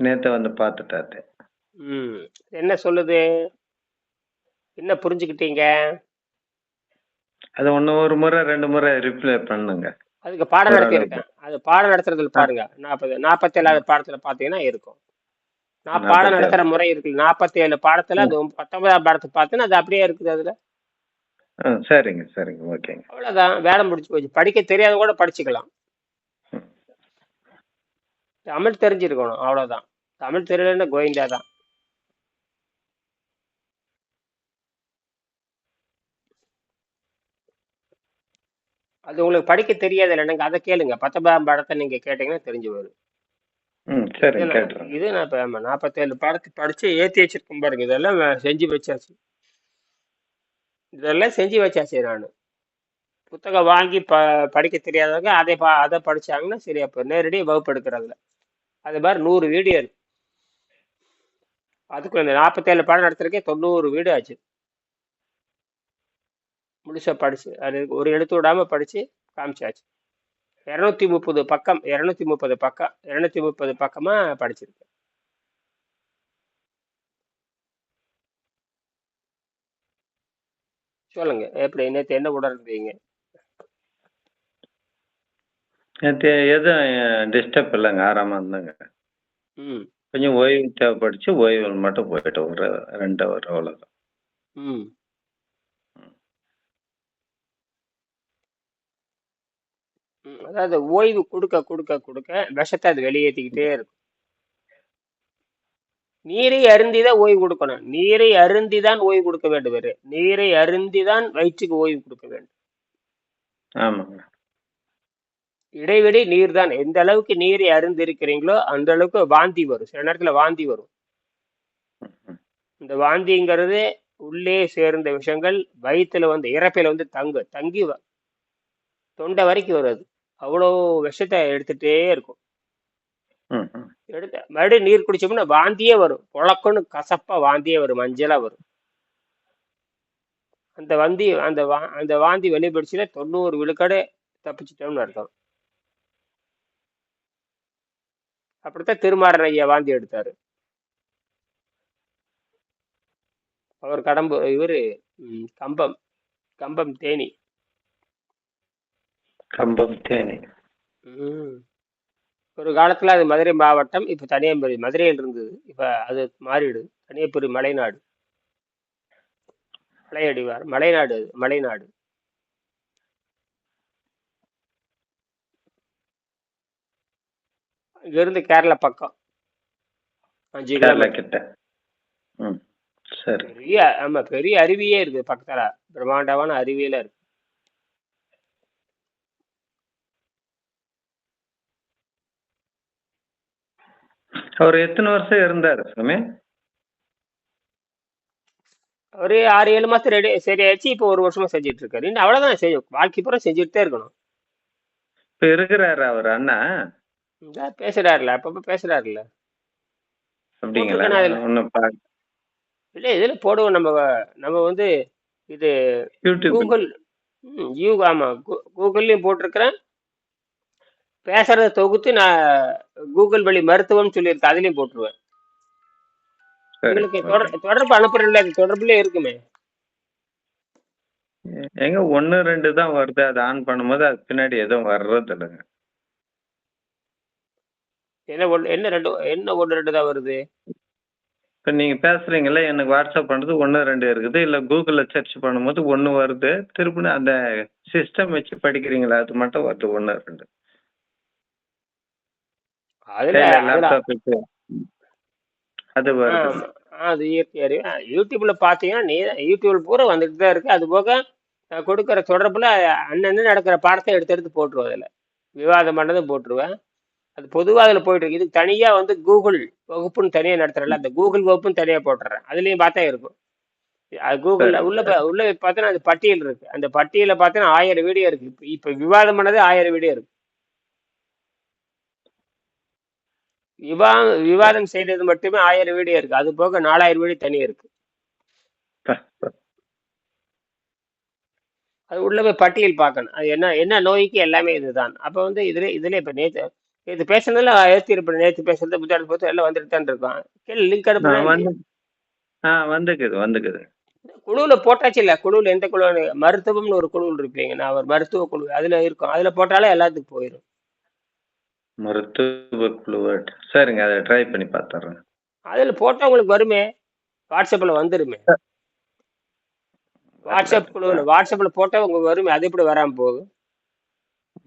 நேத்து வந்து பார்த்துட்டாரு ம். என்ன சொல்லுது? என்ன புரிஞ்சுக்கிட்டீங்க? அது ஒன்று ஒரு முறை ரெண்டு முறை ரிப்ளை பண்ணுங்க. அதுக்கு பாடம் நடத்தியிருக்கேன் அது பாடம் நடத்துறதுல பாருங்க. நாற்பது நாற்பத்தேழாவது பாடத்துல பாத்தீங்கன்னா இருக்கும். நான் பாடம். நடத்துற முறை இருக்கு நாற்பத்தேழு பாடத்துல அது பத்தொன்பதாம் பாடத்தை பார்த்தீங்கன்னா அது அப்படியே இருக்குது அதுல. சரிங்க சரிங்க. ஓகேங்க. அவ்வளவுதான். வேலை முடிச்சு போச்சு. படிக்க தெரியாத கூட படிச்சுக்கலாம். தமிழ் தெரிஞ்சிருக்கணும். அவ்வளவுதான். தமிழ் தெரியலன்னா கோவிந்தா தான். அது உங்களுக்கு படிக்க தெரியாது இல்லைங்க அதை கேளுங்க. பத்தொன்பதாம் பாடத்தை நீங்க கேட்டீங்கன்னா தெரிஞ்சு வரும் இது நான் இப்போ நாற்பத்தேழு பாடத்தை படிச்சு ஏற்றி வச்சிருக்கேன் பாருங்க. இதெல்லாம் செஞ்சு வச்சாச்சு. இதெல்லாம் செஞ்சு வச்சாச்சு நான். புத்தகம் வாங்கி ப படிக்க தெரியாதவங்க அதை பா அதை படிச்சாங்கன்னா சரி அப்போ நேரடியாக வகுப்பு எடுக்கிறதுல. அது மாதிரி நூறு வீடியோ இருக்கு. அதுக்குள்ள இந்த நாற்பத்தேழு பாடம் நடத்துறதுக்கே தொண்ணூறு வீடியோ ஆச்சு. முழுசா படிச்சு அது ஒரு எழுத்து விடாம படிச்சு காமிச்சாச்சு. இரநூத்தி முப்பது பக்கம் இரநூத்தி முப்பது பக்கம் இரநூத்தி முப்பது பக்கமா படிச்சிருக்கேன். சொல்லுங்க எப்படி நேற்று என்ன உடல் இருந்தீங்க நேற்று எதுவும் டிஸ்டர்ப் இல்லைங்க ஆறாமல் இருந்தாங்க. ம். கொஞ்சம் ஓய்வு தேவைப்படுச்சு ஓய்வில் மட்டும் போயிட்டு ஒரு ரெண்டு ஹவர் அவ்வளோதான் ம். ம், அதாவது ஓய்வு கொடுக்க கொடுக்க கொடுக்க விஷத்தை அது வெளியேற்றிக்கிட்டே இருக்கும். நீரை அருந்திதான் ஓய்வு கொடுக்கணும். நீரை அருந்திதான் ஓய்வு கொடுக்க வேண்டும் வேறு நீரை அருந்திதான் வயிற்றுக்கு ஓய்வு கொடுக்க வேண்டும். ஆமாங்க. இடைவெளி நீர் தான் எந்த அளவுக்கு நீரை அருந்திருக்கிறீங்களோ அந்த அளவுக்கு வாந்தி வரும். சில நேரத்துல வாந்தி வரும். இந்த வாந்திங்கிறது உள்ளே சேர்ந்த விஷயங்கள் வயிற்றுல வந்து இறப்பையில வந்து தங்கு தங்கி வ- தொண்டை வரைக்கும் வரும் அது. அவ்வளோ விஷத்தை எடுத்துட்டே இருக்கும். எடுத்து மறுபடியும் நீர் குடிச்சோம்னா வாந்தியே வரும். புழக்கன்னு கசப்பா வாந்தியே வரும். மஞ்சளா வரும். அந்த வந்தி அந்த வா அந்த வாந்தி வெளிப்படுச்சுன்னா தொண்ணூறு விழுக்காடு தப்பிச்சிட்டோம்னு அர்த்தம். அப்படித்தான் திருமாறன் ஐயா வாந்தி எடுத்தாரு. அவர் கடம்பு இவரு கம்பம் கம்பம் தேனி. கம்பம் தேனி. ஒரு காலத்துல அது மதுரை மாவட்டம் இப்ப தனியாம்பரி மதுரையில் இருந்தது. இப்ப அது மாறிடு தனியாபுரி மலைநாடு. மலையடிவார் மலைநாடு அது மலைநாடு. இங்கிருந்து கேரளா பக்கம். அஞ்சு கேரளா கிட்ட. ம் சரி. பெரிய ஆமா பெரிய அருவியே இருக்கு பக்கத்துல. பிரம்மாண்டமான அருவியில இருக்கு. அவர் எத்தனை வருஷம் இருந்தார் சுவாமி? ஒரு ஆறு ஏழு மாசம் ரெடி சரியாச்சு இப்போ ஒரு வருஷமா செஞ்சுட்டு இருக்காரு அவ்வளவுதான் செய்யும் வாழ்க்கை பூரா செஞ்சுட்டே இருக்கணும். இப்போ இருக்கிறாரு அவர் அண்ணா. பேசுறாருல அப்பப்ப பேசுறாருல. அப்படிங்களா? போட்டிருக்கேன் ஒன்றும் பா இல்ல இதுல போடுவோம் நம்ம நம்ம வந்து இது யூடியூப். கூகுள் ம், யூ ஆமா கூ- கூகுள்லயும் போட்டிருக்கிறேன். பேசுறத தொகுத்து நான் கூகுள் வழி மருத்துவம் சொல்லியிருக்கேன் அதுலயும் போட்டுருவேன். சரி உங்களுக்கு ஓகே. தொடர் தொடர்பு அனுப்புறேன்ல அது தொடர்புலயே இருக்குமே. எங்க ஒன்று ரெண்டு தான் வருது அதை ஆன் பண்ணும்போது அது பின்னாடி எதுவும் வர்றது இல்லைங்க என்ன ஒன்று என்ன ரெண்டு என்ன ஒன்று ரெண்டு தான் வருது? இப்போ நீங்கள் பேசுகிறீங்களே எனக்கு வாட்ஸ்அப் பண்ணுறது ஒன்று ரெண்டு இருக்குது. இல்லை கூகுளில் சர்ச் பண்ணும்போது ஒன்று வருது. திருப்பி அந்த சிஸ்டம் வச்சு படிக்கிறீங்களா அது மட்டும் வருது ஒன்று ரெண்டு. அது வருது. அது இயற்கை அறிவு. யூடியூப்ல பாத்தீங்கன்னா நீ யூடியூப்ல பூரா வந்துட்டு தான் இருக்கு. அது போக கொடுக்குற தொடர்புல அன்னன்னு நடக்கிற பாடத்தை எடுத்து எடுத்து போட்டுருவேன் அதில். விவாதம் பண்ணதும் போட்டுருவேன். அது பொதுவாக அதில் போயிட்டு இருக்கு இதுக்கு தனியாக வந்து கூகுள் வகுப்புன்னு தனியாக நடத்துறல அந்த கூகுள் வகுப்புன்னு தனியாக போட்டுறேன். அதுலேயும் பார்த்தா இருக்கும். அது கூகுளில் உள்ள உள்ள பார்த்தீங்கன்னா அது பட்டியல் இருக்கு. அந்த பட்டியலில் பார்த்தீங்கன்னா ஆயிரம் வீடியோ இருக்கு. இப்போ இப்போ விவாதம் பண்ணதே ஆயிரம் வீடியோ இருக்கு. விவா விவாதம் செய்தது மட்டுமே ஆயிரம் வீடியோ இருக்கு. அது போக நாலாயிரம் வீடியோ தனியாக இருக்கு. அது உள்ள போய் பட்டியல் பார்க்கணும். அது என்ன என்ன நோய்க்கு எல்லாமே இதுதான். அப்போ வந்து இதுல இதுல இப்போ நேற்று இது பேசுனதுல ஏற்றி இருப்பேன். நேற்று பேசுறது புத்தாண்டு போது எல்லாம் வந்துட்டு தான் இருக்கோம் கீழே லிங்க் வந்து ஆ வந்துக்குது வந்துக்குது. குழுவில் போட்டாச்சு இல்லை குழுவில் எந்த குழு மருத்துவம்னு ஒரு குழுவில் இருப்பீங்க நான் ஒரு மருத்துவ குழு அதில் இருக்கும். அதில் போட்டாலே எல்லாத்துக்கும் போயிடும் மருத்துவ குழுவட் சரிங்க அதை ட்ரை பண்ணி பார்த்துட்றேன் அதில் போட்டால் உங்களுக்கு வருமே? வாட்ஸ்அப்பில் வந்துருமே. வாட்ஸ்அப் குழுவில் வாட்ஸ்அப்பில் போட்டால் உங்களுக்கு வருமே? அது எப்படி வராமல் போகும்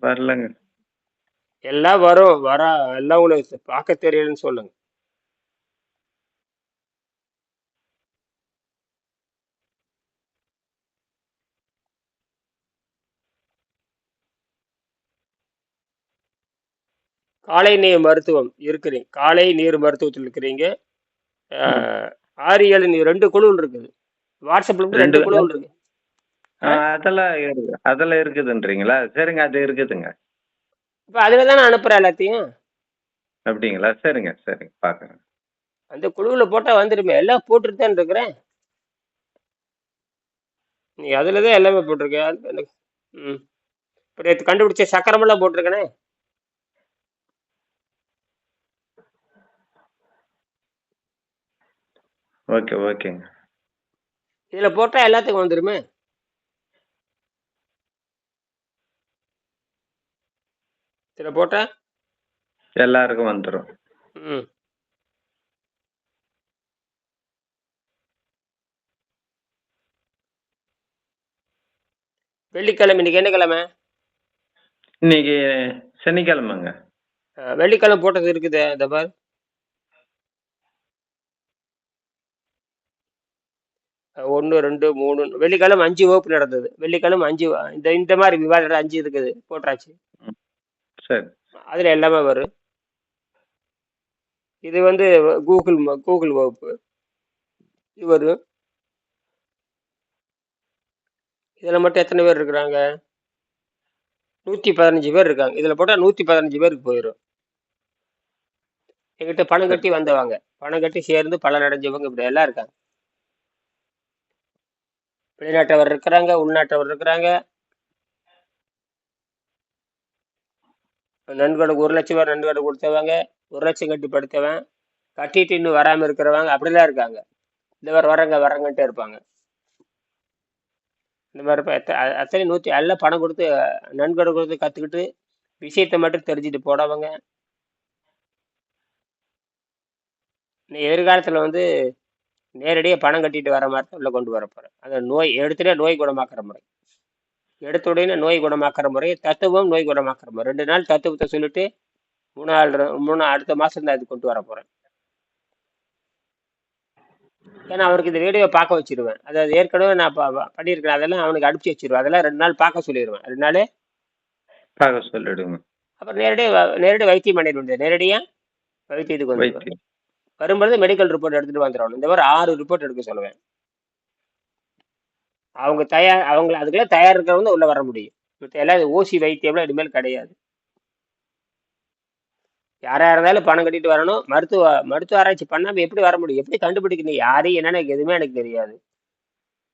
வரலங்க. எல்லாம் வரும் வரா எல்லாம் உங்களுக்கு பார்க்க தெரியலன்னு சொல்லுங்க. காலை நீர் மருத்துவம் இருக்கிறீங்க காலை நீர் மருத்துவத்தில் இருக்கிறீங்க. ஆறு ஏழு நீர் ரெண்டு குழு இருக்குது. வாட்ஸ்அப்ல ரெண்டு குழு இருக்கு அதெல்லாம் இருக்கு அதெல்லாம் இருக்குதுன்றீங்களா? சரிங்க அது இருக்குதுங்க. இப்போ அதில் தான் நான் அனுப்புகிறேன் எல்லாத்தையும்? அப்படிங்களா? சரிங்க சரிங்க. பார்க்குறேன் அந்த குழுவில் போட்டால் வந்துடுமே எல்லாம் போட்டுட்டு தான் இருக்கிறேன். நீ அதில் தான் எல்லாமே போட்டிருக்கேன் ம். இப்போ நேற்று கண்டுபிடிச்ச சக்கரமெல்லாம் போட்டிருக்கேனே. ஓகே ஓகேங்க. இதில் போட்டால் எல்லாத்துக்கும் வந்துடுமே இதில் போட்டால் எல்லாருக்கும் வந்துடும் ம். வெள்ளிக்கிழமை இன்னைக்கு என்ன கிழமை? இன்னைக்கு சனிக்கிழமைங்க. அஹ், வெள்ளிக்கிழமை போட்டது இருக்குது இந்த பார். ஒன்று ரெண்டு மூணு வெள்ளிக்கிழமை அஞ்சு வகுப்பு நடந்தது. வெள்ளிக்கிழமை அஞ்சு வ- இந்த இந்த மாதிரி விவாதம் அஞ்சு இருக்குது போட்டாச்சு. சரி. அதில் எல்லாமே வரும். இது வந்து கூகுள் கூகுள் வகுப்பு. இது வரும். இதில் மட்டும் எத்தனை பேர் இருக்கிறாங்க? நூற்றி பதினஞ்சு பேர் இருக்காங்க. இதில் போட்டால் நூற்றி பதினஞ்சு பேருக்கு போயிடும். எங்கிட்ட பணம் கட்டி வந்தவங்க. பணம் கட்டி சேர்ந்து பலன் அடைஞ்சவங்க இப்படி எல்லாம் இருக்காங்க. வெளிநாட்டவர் இருக்கிறாங்க உள்நாட்டவர் இருக்கிறாங்க. நன்கொடை ஒரு லட்சம் பேர் நன்கொடை கொடுத்தவங்க ஒரு லட்சம் கட்டி படுத்தவன் கட்டிட்டு இன்னும் வராமல் இருக்கிறவங்க அப்படிலாம் இருக்காங்க. இந்த மாதிரி வரங்க வரங்கன்ட்டே இருப்பாங்க. இந்த மாதிரி அத்தனை நூற்றி எல்லாம் பணம் கொடுத்து நன்கொடை கொடுத்து கற்றுக்கிட்டு விஷயத்தை மட்டும் தெரிஞ்சுட்டு போனவங்க. நீ எதிர்காலத்தில் வந்து நேரடியாக பணம் கட்டிட்டு வர மாதிரி தான் உள்ள கொண்டு வர போகிறேன் அந்த நோய் எடுத்துகிட்டே நோய் குணமாக்குற முறை. எடுத்த உடனே நோய் குணமாக்குற முறை தத்துவம் நோய் குணமாக்குற முறை. ரெண்டு நாள் தத்துவத்தை சொல்லிட்டு மூணு நாள் ர- மூணு அடுத்த மாதம் தான் இது கொண்டு வர போகிறேன் ஏன்னா அவருக்கு இந்த வீடியோ பார்க்க வச்சிருவேன். அதாவது ஏற்கனவே நான் பண்ணியிருக்கிறேன் அதெல்லாம் அவனுக்கு அனுப்பிச்சி வச்சிருவேன். அதெல்லாம் ரெண்டு நாள் பார்க்க சொல்லிடுவேன் ரெண்டு நாள் பார்க்க சொல்லிடுங்க. அப்புறம் நேரடியாக நேரடியாக வைத்தியம் பண்ணிட வேண்டியது நேரடியாக வைத்தியத்துக்கு வந்துடுவேன். வைத்தியம். வரும்பொழுது மெடிக்கல் ரிப்போர்ட் எடுத்துட்டு வந்துடணும். இந்த மாதிரி ஆறு ரிப்போர்ட் எடுக்க சொல்லுவேன். அவங்க தயார் அவங்க அதுக்கெல்லாம் தயார் இருக்கிறவங்க உள்ள வர முடியும். மற்ற எல்லாம் ஊசி வைத்தியம்லாம் இனிமேல் கிடையாது. யாரா இருந்தாலும் பணம் கட்டிட்டு வரணும். மருத்துவ மருத்துவ ஆராய்ச்சி பண்ணாம எப்படி வர முடியும்? எப்படி கண்டுபிடிக்கணும் யாரையும் என்னன்னு எனக்கு எதுவுமே எனக்கு தெரியாது.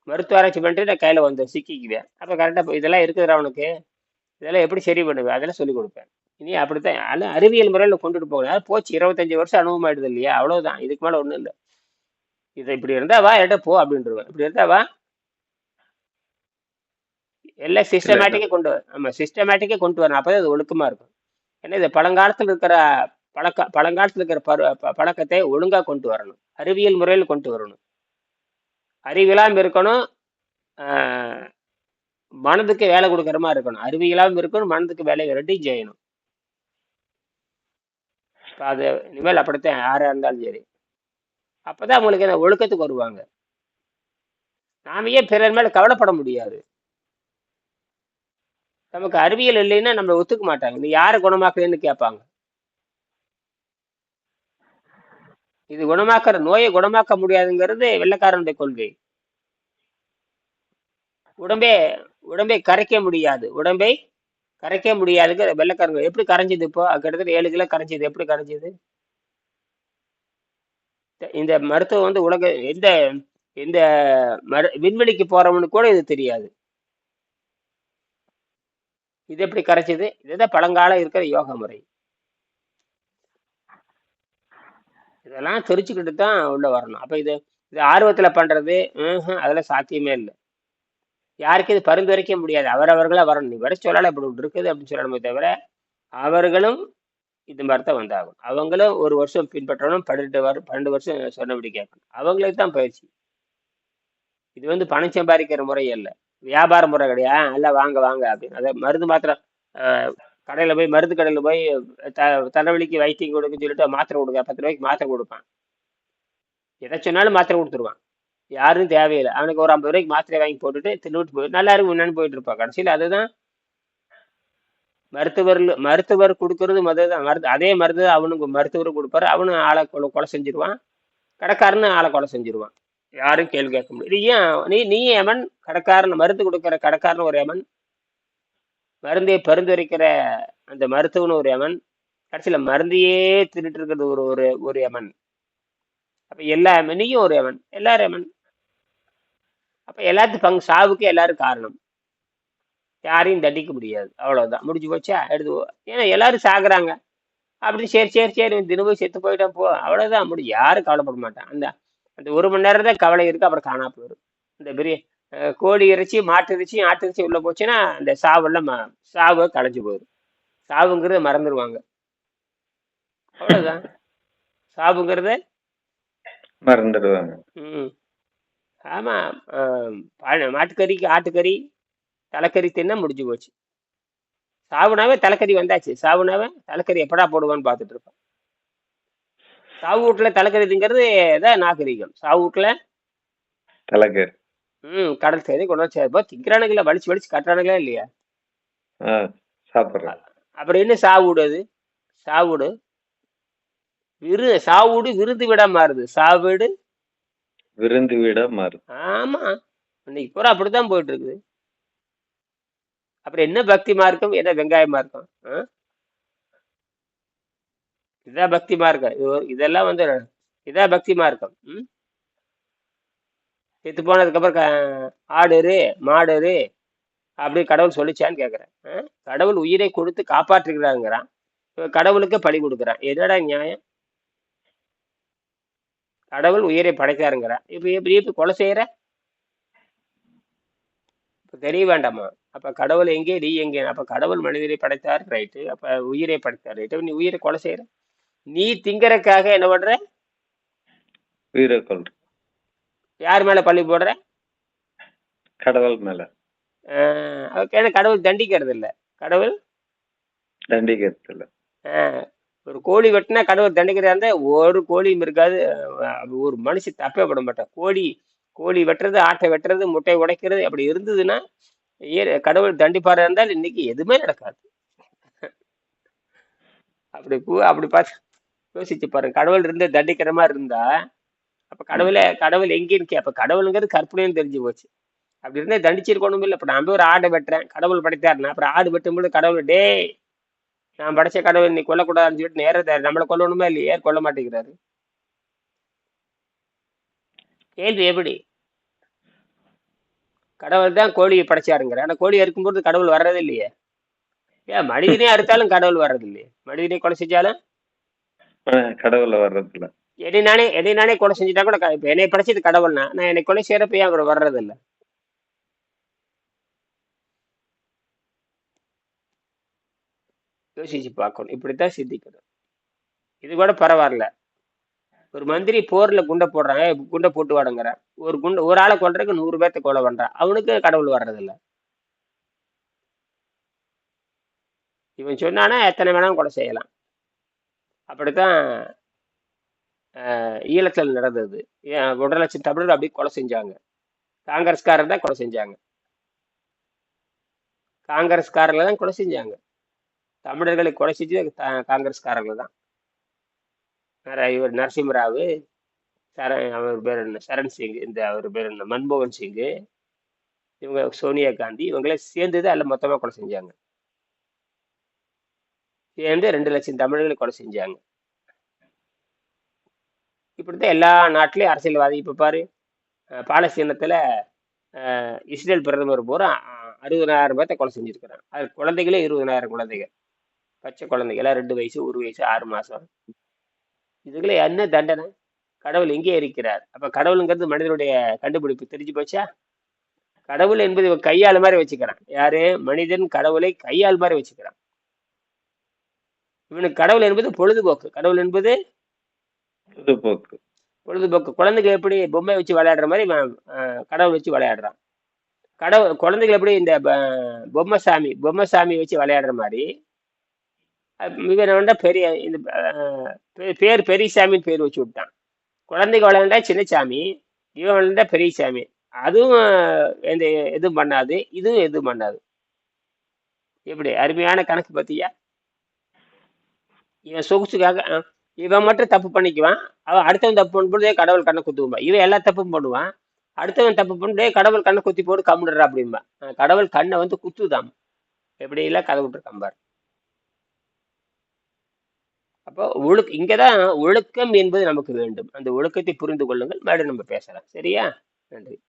மருத்துவ ஆராய்ச்சி பண்ணிட்டு நான் கையில வந்து சிக்கிக்குவேன். அப்ப கரெக்டா இதெல்லாம் இருக்குதுடா அவனுக்கு இதெல்லாம் எப்படி சரி பண்ணுவேன்? அதெல்லாம் சொல்லிக் கொடுப்பேன். இனி அப்படித்தான். ஆனால் அறிவியல் முறையில் கொண்டுட்டு போகணும் போச்சு இருபத்தஞ்சு வருஷம் அனுபவம் ஆயிடுது இல்லையா? அவ்வளோதான் இதுக்கு மேலே ஒன்றும் இல்லை. இது இப்படி இருந்தா வா என்கிட்ட போ அப்படின்றவேன். இப்படி இருந்தா வா எல்லாம் சிஸ்டமேட்டிக்கா கொண்டு வர ஆமா சிஸ்டமேட்டிக்கா கொண்டு வரணும். அப்பதான் அது ஒழுக்கமா இருக்கும். ஏன்னா இது பழங்காலத்துல இருக்கிற பழக்க பழங்காலத்துல இருக்கிற பரு பழக்கத்தை ஒழுங்கா கொண்டு வரணும். அறிவியல் முறையில் கொண்டு வரணும். அறிவியலாம் இருக்கணும். மனதுக்கு வேலை கொடுக்குற மாதிரி இருக்கணும். அறிவியலாவும் இருக்கணும் மனதுக்கு வேலை ரெண்டையும் செய்யணும். இப்ப அது இனிமேல் அப்படித்தான் யாரா இருந்தாலும் சரி. அப்பதான் அவங்களுக்கு இந்த ஒழுக்கத்துக்கு வருவாங்க. நாம ஏன் பிறர் மேல கவலைப்பட முடியாது? நமக்கு அறிவியல் இல்லைன்னா நம்மளை ஒத்துக்க மாட்டாங்க. நீ யாரை குணமாக்குறேன்னு கேட்பாங்க. இது குணமாக்குற நோயை குணமாக்க முடியாதுங்கிறது வெள்ளைக்காரனுடைய கொள்கை. உடம்பே உடம்பை கரைக்க முடியாது. உடம்பை கரைக்க முடியாதுங்கிற வெள்ளக்காரங்க எப்படி கரைஞ்சது இப்போ? கிட்டத்தட்ட ஏழு கிலோ கரைஞ்சது. எப்படி கரைஞ்சது? இந்த- மருத்துவம் வந்து உலக எந்த எந்த மரு விண்வெளிக்கு போறவனுக்கு கூட இது தெரியாது. இது எப்படி கரைச்சது? இதுதான் பழங்காலம் இருக்கிற யோகா முறை. இதெல்லாம் தெரிச்சுக்கிட்டு தான் உள்ள வரணும். அப்ப இது இது ஆர்வத்துல பண்றது அதெல்லாம் சாத்தியமே இல்லை. யாருக்கும் இது பரிந்துரைக்க முடியாது. அவரவர்களா வரணும். நீ வர சொல்லலாம் இப்படி இருக்குது அப்படின்னு சொல்லணுமே தவிர அவர்களும் இது மாதிரி தான் வந்தாகும் அவங்களும் ஒரு வருஷம் பின்பற்றணும் பன்னெண்டு வரும் பன்னெண்டு வருஷம் சொன்னபடி கேட்கணும். அவங்களுக்கு தான் பயிற்சி. இது வந்து பணம் சம்பாதிக்கிற முறை இல்லை வியாபார முறை கிடையாது எல்லாம் வாங்க வாங்க அப்படின்னு. அதை மருந்து மாத்திரை கடையில் போய் மருந்து கடையில் போய் த தலைவலிக்கு வைத்தியம் கொடுக்குன்னு சொல்லிட்டு மாத்திரை கொடுக்க பத்து ரூபாய்க்கு மாத்திரை கொடுப்பான். எதை சொன்னாலும் மாத்திரை கொடுத்துருவான். யாரும் தேவையில்லை. அவனுக்கு ஒரு ஐம்பது ரூபாய்க்கு மாத்திரை வாங்கி போட்டுட்டு தின்னுட்டு போய் நல்லா இருக்கும் என்னன்னு போயிட்டு இருப்பான். கடைசியில் அதுதான் மருத்துவர் மருத்துவர் கொடுக்கறது மருந்து தான் மருந்து அதே மருந்து அவனுக்கு மருத்துவர் கொடுப்பாரு. அவனும் ஆளை கொலை கொலை செஞ்சிருவான். கடைக்காரன்னு ஆளை கொலை செஞ்சிருவான். யாரும் கேள்வி கேட்க முடியாது இது ஏன் நீ நீ எமன் கடைக்காரன் மருந்து கொடுக்குற கடைக்காரன் ஒரு எமன் மருந்தை பரிந்துரைக்கிற அந்த மருத்துவன் ஒரு எமன் கடைசியில் மருந்தையே திருட்டு இருக்கிறது ஒரு ஒரு ஒரு எமன் அப்ப எல்லா எமனையும் ஒரு எமன் எல்லாரும் எமன் அப்ப எல்லாத்துக்கும் பங்கு சாவுக்கு எல்லாரும் காரணம். யாரையும் தண்டிக்க முடியாது. அவ்வளோதான் முடிஞ்சு போச்சா? எடுத்து ஏன்னா எல்லாரும் சாகுறாங்க. அப்படி சரி சரி சரி தினமும் செத்து போயிட்டான் போ. அவ்வளவுதான். முடியும் யாரும் கவலைப்பட மாட்டான். அந்த அந்த ஒரு மணி நேரம் தான் கவலை இருக்கு அப்புறம் காணா போயிடும். இந்த பெரிய கோழி இறைச்சி மாட்டு இறைச்சி ஆட்டு இறைச்சி உள்ள போச்சுன்னா அந்த சாவெல்லாம் சாவு களைஞ்சு போயிடும். சாவுங்கிறத மறந்துடுவாங்க அவ்வளவுதான். சாவுங்கிறத மறந்துடுவாங்க. ம். ஆமாம் மாட்டுக்கறிக்கு ஆட்டுக்கறி தலைக்கறி தின்னா முடிஞ்சு போச்சு. சாவுனாவே தலைக்கறி வந்தாச்சு. சாவுனாவே தலைக்கறி எப்படா போடுவான்னு பார்த்துட்டு இருப்பான் சாவு வீட்டில் தலைக்கறி திங்கிறது தான் நாகரிகம். சாவு வீட்டில் தலைக்கு. ம் கடல் கறி கொண்டு வந்து இப்போ திங்கிறானுங்களா வலிச்சு வலிச்சு கட்டுறானுங்களா இல்லையா? அப்புறம் என்ன சாவுடு அது? சாவுடு விரு சாவுடு விருது விட மாறுது. சாவீடு விருந்து வீட மாறுது. ஆமா. இன்னைக்கு பூரா அப்படித்தான் போயிட்டு இருக்குது. அப்புறம் என்ன பக்தி மார்க்கம்? என்ன வெங்காய மார்க்கம்? ஆ? இதான் பக்தி மார்க்கம். இதெல்லாம் வந்து இதான் பக்தி மார்க்கம். ம்? செத்து போனதுக்கப்புறம் க- ஆடுரு மாடுரு அப்படி கடவுள் சொல்லிச்சான்னு கேட்குறேன் கடவுள் உயிரை கொடுத்து காப்பாற்றுகிறாங்கிறான் கடவுளுக்கு பழி கொடுக்குறான். என்னடா நியாயம்? கடவுள் உயிரை படைத்தாருங்கிறான் இப்ப எப்படி இப்ப கொலை செய்யற? இப்போ தெரிய வேண்டாமா? அப்போ கடவுள் எங்கே நீ எங்கே? அப்போ கடவுள் மனிதரை படைத்தார் ரைட்டு. அப்போ உயிரை படைத்தார் ரைட்டு. நீ உயிரை கொலை செய்யற? நீ திங்கறக்காக என்ன பண்ற? உயிரை கொள்ற யார் மேல பழி போடுற? கடவுள் மேல. ஏன்னா கடவுள் தண்டிக்கிறது இல்ல. கடவுள்? தண்டிக்கிறது இல்ல ஒரு கோழி வெட்டினா கடவுள் தண்டிக்கிறதா இருந்தா ஒரு கோழியும் இருக்காது. ஒரு மனுஷன் தப்பே பட மாட்டான். கோழி கோழி வெட்டுறது ஆட்டை வெட்டுறது முட்டை உடைக்கிறது அப்படி இருந்ததுன்னா கடவுள் தண்டிப்பாரா இருந்தால் இன்னைக்கு எதுவுமே நடக்காது. அப்படி பூ அப்படி பார்த்து யோசிச்சு பாருங்க. கடவுள் இருந்து தண்டிக்கிற மாதிரி இருந்தா அப்ப கடவுளே கடவுள் எங்கேன்னு கே அப்ப கடவுளுங்கிறது கற்பனைன்னு தெரிஞ்சு போச்சு. அப்படி இருந்தா தண்டிச்சிருக்கணும் இல்லை. இப்ப நான் போய் ஒரு ஆடை வெட்டுறேன். கடவுள் படைத்தாருன்னா அப்புறம் ஆடு வெட்டும்போது கடவுள் டேய் நான் படைச்ச கடவுள் நீ கொல்லக்கூடாதுன்னு சொல்லிட்டு நேரத்தை நம்மளை கொல்லணுமா இல்லையே? கொல்ல மாட்டேங்கிறாரு? கேள்வி எப்படி? கடவுள் தான் கோழியை படைச்சாருங்கிற. ஆனா கோழி அறுக்கும்போது கடவுள் வர்றது இல்லையே ஏன் மனிதனே அறுத்தாலும் கடவுள் வர்றது இல்லையே மனிதனே கொலை செஞ்சாலும் கடவுள்ல வர்றது இல்ல என்னை நானே என்னை நானே கொலை செஞ்சுட்டா கூட க- இப்ப என்னை படைச்சது கடவுள்னா நான் என்னை கொலை செய்யறப்ப ஏன் அவர் வர்றது இல்ல யோசிச்சு பார்க்கணும். இப்படித்தான் சிந்திக்கணும். இது கூட பரவாயில்ல. ஒரு மந்திரி போர்ல குண்டை போடுறாங்க குண்டை போட்டு வாடுங்கிறான் ஒரு குண்டை ஒரு ஆளை கொல்றதுக்கு நூறு பேர்த்த கொலை பண்றான். அவனுக்கு கடவுள் வர்றது இல்ல இவன் சொன்னானா எத்தனை வேணாலும் கொலை செய்யலாம். அப்படித்தான் ஈழத்தில் நடந்தது. ஏன் ஒன்றரை லட்சம் தமிழர் அப்படி கொலை செஞ்சாங்க. காங்கிரஸ்காரர் தான் கொலை செஞ்சாங்க. காங்கிரஸ்காரர்கள் தான் கொலை செஞ்சாங்க. தமிழர்களை கொலை செஞ்சது காங்கிரஸ்காரர்கள் தான். இவர் நரசிம்மராவு சர அவர் பேர் என்ன சரண் சிங் இந்த அவர் பேர் என்ன மன்மோகன் சிங் இவங்க சோனியா காந்தி இவங்களே சேர்ந்து தான் எல்லாம் மொத்தமாக கொலை செஞ்சாங்க. சேர்ந்து ரெண்டு லட்சம் தமிழர்களை கொலை செஞ்சாங்க. இப்படித்தான் எல்லா நாட்டிலையும் அரசியல்வாதி இப்போ பாரு பாலஸ்தீனத்தில் இஸ்ரேல் பிரதமர் பூரா அஹ், அறுபதாயிரம் பேர்த்த கொலை செஞ்சிருக்கிறான் அது குழந்தைகளே இருபதனாயிரம் குழந்தைகள். பச்சை குழந்தைகளா ரெண்டு வயசு ஒரு வயசு ஆறு மாசம். இதுக்குள்ள என்ன தண்டனை? கடவுள் எங்கே இருக்கிறார். அப்ப கடவுளுங்கிறது மனிதனுடைய கண்டுபிடிப்பு. தெரிஞ்சு போச்சா? கடவுள் என்பது இவன் கையாள் மாதிரி வச்சுக்கிறான். யாரு? மனிதன் கடவுளை கையாள் மாதிரி வச்சுக்கிறான். இவனுக்கு கடவுள் என்பது பொழுதுபோக்கு. கடவுள் என்பது பொழுதுபோக்கு. பொழுதுபோக்கு. குழந்தைகள் எப்படி பொம்மை வச்சு விளையாடுற மாதிரி இவன், கடவுள் வச்சு விளையாடுறான். கடவுள் குழந்தைகள் எப்படி இந்த பொம்மை சாமி பொம்மை சாமி வச்சு விளையாடுற மாதிரி இவன் பெரிய இந்த பேர் பெரிய சாமின்னு பேர் வச்சு விட்டான். குழந்தைங்க விளையாண்டா சின்ன சாமி இவன் விளையாண்டா பெரிய சாமி அதுவும் எந்த எதுவும் பண்ணாது இதுவும் எதுவும் பண்ணாது. எப்படி? அருமையான கணக்கு பார்த்தியா இவன் சொகுசுக்காக இவன் மட்டும் தப்பு பண்ணிக்குவான். அவன் அடுத்தவன் தப்பு பண்ணும்போது கடவுள் கண்ணை குத்துவான் இவன் எல்லா தப்பும் பண்ணுவான். அடுத்தவன் தப்பு பண்ணிட்டே கடவுள் கண்ணை குத்தி போட்டு கம்முடுறா அப்படிம்பா. கடவுள் கண்ணை வந்து குத்துதாம். எப்படி எல்லாம் கதை விட்டுருக்கான் பாரு. அப்போ ஒழுக் இங்கதான் ஒழுக்கம் என்பது நமக்கு வேண்டும். அந்த ஒழுக்கத்தை புரிந்து கொள்ளுங்கள். மறுபடியும் நம்ம பேசலாம். சரியா? நன்றி.